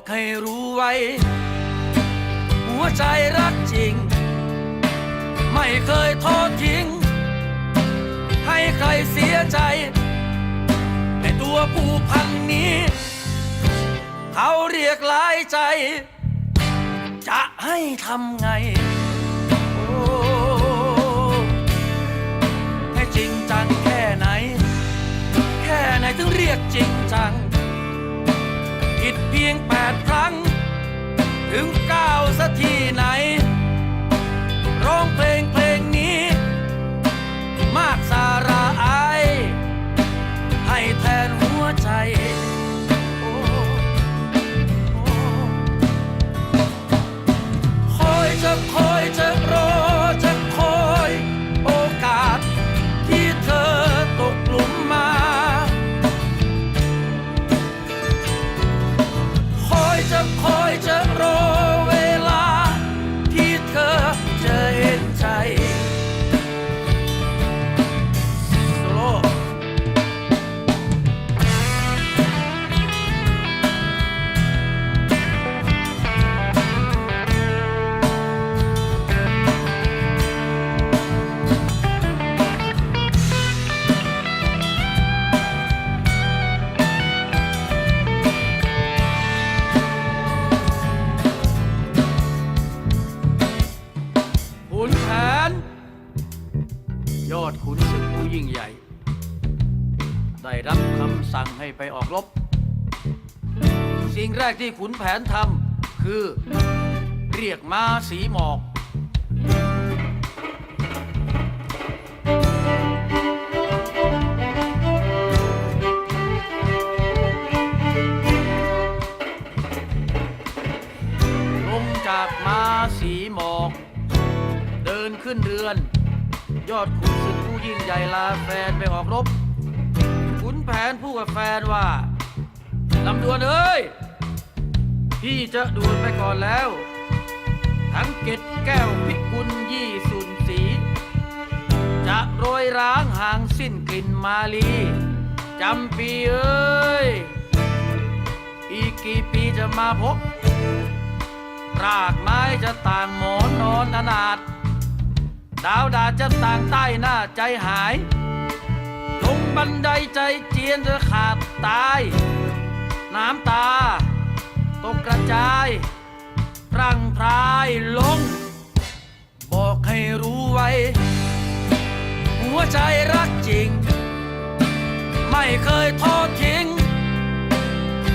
อกให้รู้ไว้ หัวใจรักจริง ไม่เคยทอดทิ้ง ให้ใครเสียใจ ในตัวผู้พันนี้ เขาเรียกหลายใจ จะให้ทำไงโอ้ให้จริงจังแค่ไหน แค่ไหนถึงเรียกจริงจัง เพียงแปดครั้ง ถึงเก้าสักทีไหน ดขุนศึกผู้ยิ่งใหญ่ ได้รับคำสั่งให้ไปออกรบ สิ่งแรกที่ขุนแผนทำคือเรียกม้าสีหมอกลงจากม้าสีหมอก เดินขึ้นเรือน ยอดขุน ยิ่งใหญ่ลาแฟนไปออกรบขุนแผนพูดกับแฟนว่าลำดวนเอ้ย พี่จะดวนไปก่อนแล้ว ทั้งเกตแก้วพิกุลยี่สุนสี จะโรยร้างห่างสิ้นกลิ่นมาลีจำปีเอ้ย อีกกี่ปีจะมาพบรากไม้จะต่างหมอนนอนอนาถ ดาวดาจะต่างใต้หน้าใจหาย ลงบันไดใจเจียนจะขาดตาย น้ำตา ตกกระจายร่างพรายลง บอกให้รู้ไว้ หัวใจรักจริง ไม่เคยทอดทิ้ง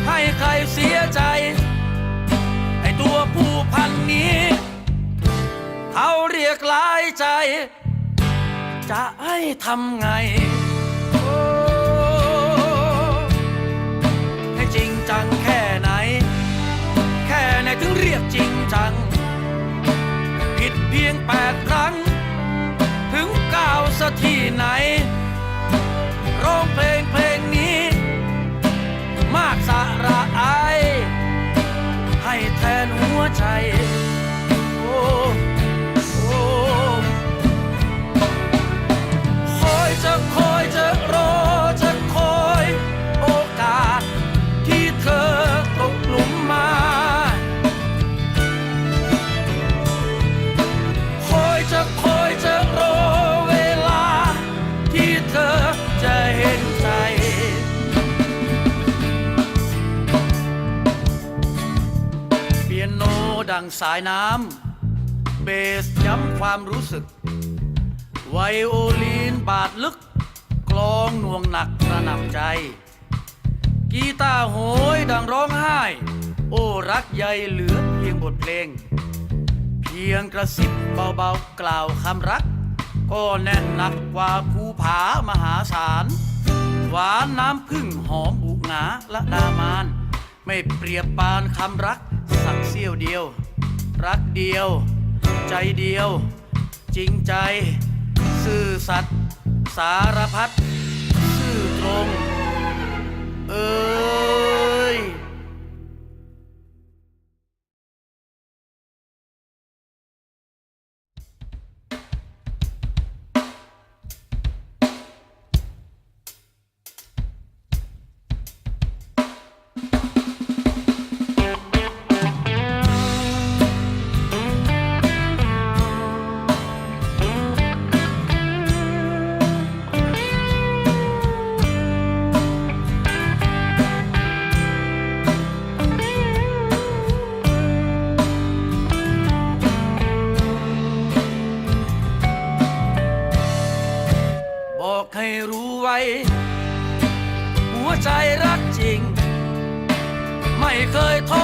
ให้ใครเสียใจ กหลายใจ จะให้ทำไงโอ้ให้จริงจังแค่ไหน แค่ไหนถึงเรียกจริงจัง ผิดเพียงแปดครั้ง ถึงเก้าสักที่ไหน ดังสายน้ำเบสย้ำความรู้สึก ไวโอลีนบาดลึก กลองหน่วงหนักระหน่ำใจ กีตาร์โหยดังร้องไห้ โอ้รักใยเหลือเพียงบทเพลง เพียงกระซิบเบาๆกล่าวคำรัก ก็แน่นหนักกว่าภูผามหาศาล หวานน้ำพึ่งหอมบุกหงาละดามาน ไม่เปรียบปานคำรัก เสี้ยวเดียว รักเดียว ใจเดียว จริงใจ ซื่อสัตย์สารพัดซื่อตรง เอ้ย ให้รู้ไว้ หัวใจรักจริง ไม่เคยท้อ